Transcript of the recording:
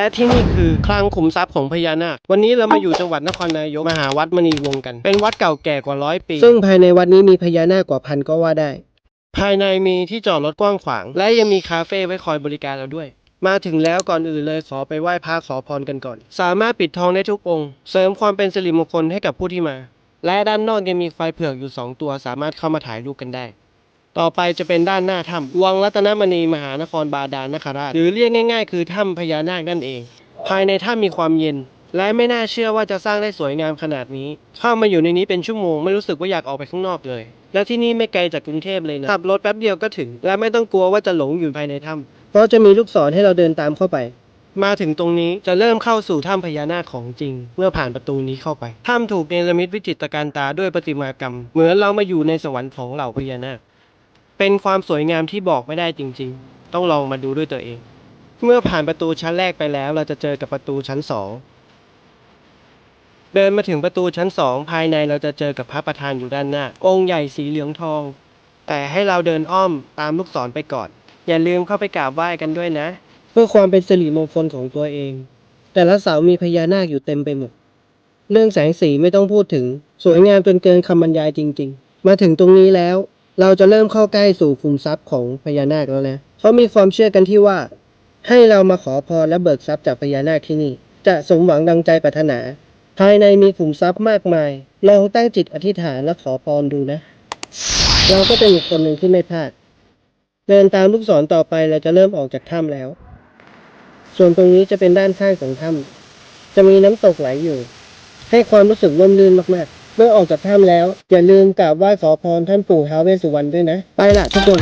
และที่นี่คือคลังขุมทรัพย์ของพญานาค วันนี้เรามาอยู่จังหวัดนครนายกมาหาวัดมณีวงศ์กัน เป็นวัดเก่าแก่กว่าร้อยปี ซึ่งภายในวัดนี้มีพญานาคกว่าพันก็ว่าได้ ภายในมีที่จอดรถกว้างขวาง และยังมีคาเฟ่ไว้คอยบริการเราด้วย มาถึงแล้วก่อนอื่นเลยขอไปไหว้พระขอพรกันก่อน สามารถปิดทองได้ทุกองค์ เสริมความเป็นสิริมงคลให้กับผู้ที่มา และด้านนอกยังมีไฟเผือกอยู่สองตัว สามารถเข้ามาถ่ายรูปกันได้ ต่อไปจะเป็นด้านหน้าถ้ำวังรัตนมณีมหานครบาดาลนคราช หรือเรียกง่าย ๆ คือถ้ำพญานาคนั่นเอง ภายในถ้ำมีความเย็น และไม่น่าเชื่อว่าจะสร้างได้สวยงามขนาดนี้ เข้ามาอยู่ในนี้เป็นชั่วโมงไม่รู้สึกว่าอยากออกไปข้างนอกเลย และที่นี่ไม่ไกลจากกรุงเทพเลยนะขับรถแป๊บเดียวก็ถึง และไม่ต้องกลัวว่าจะหลงอยู่ภายในถ้ำเพราะจะมีลูกศรให้เราเดินตามเข้าไปมาถึงตรงนี้จะเริ่มเข้าสู่ถ้ำพญานาคของจริง เมื่อผ่านประตูนี้เข้าไปถ้ำถูกเนรมิตวิจิตรการตาด้วยประติมากรรม เหมือนเรามาอยู่ในสวรรค์ของเหล่าพญานาค เป็นความสวยงามที่บอกไม่ได้จริงๆ ต้องลองมาดูด้วยตัวเอง เมื่อผ่านประตูชั้นแรกไปแล้ว เราจะเจอกับประตูชั้นสองเดินมาถึงประตูชั้นสองภายในเราจะเจอกับพระประธานอยู่ด้านหน้า องค์ใหญ่สีเหลืองทอง แต่ให้เราเดินอ้อมตามลูกศรไปก่อน อย่าลืมเข้าไปกราบไหว้กันด้วยนะ เพื่อความเป็นสิริมงคลของตัวเอง แต่ละเสามีพญานาคอยู่เต็มไปหมดเรื่องแสงสีไม่ต้องพูดถึง สวยงามจนเกินคำบรรยายจริง ๆ มาถึงตรงนี้แล้ว เราจะเริ่มเข้าใกล้สู่คุมทรัพย์ของพญานาคแล้วนะเขามีความเชื่อกันที่ว่า ให้เรามาขอพรและเบิกทรัพย์จากพญานาคที่นี่ จะสมหวังดังใจปรารถนา ภายในมีขุมทรัพย์มากมาย ลองตั้งจิตอธิษฐานและขอพรดูนะ เราก็เป็นอีกคนหนึ่งที่ไม่พลาด เดินตามลูกศรต่อไปเราจะเริ่มออกจากถ้ำแล้ว ส่วนตรงนี้จะเป็นด้านข้างของถ้ำจะมีน้ำตกไหลอยู่ ให้ความรู้สึกร่มรื่นมากๆ เมื่อออกจากถ้ำแล้ว อย่าลืมกราบไหว้ขอพรท่านปู่ท้าวเวสสุวรรณด้วยนะ ไปละทุกคน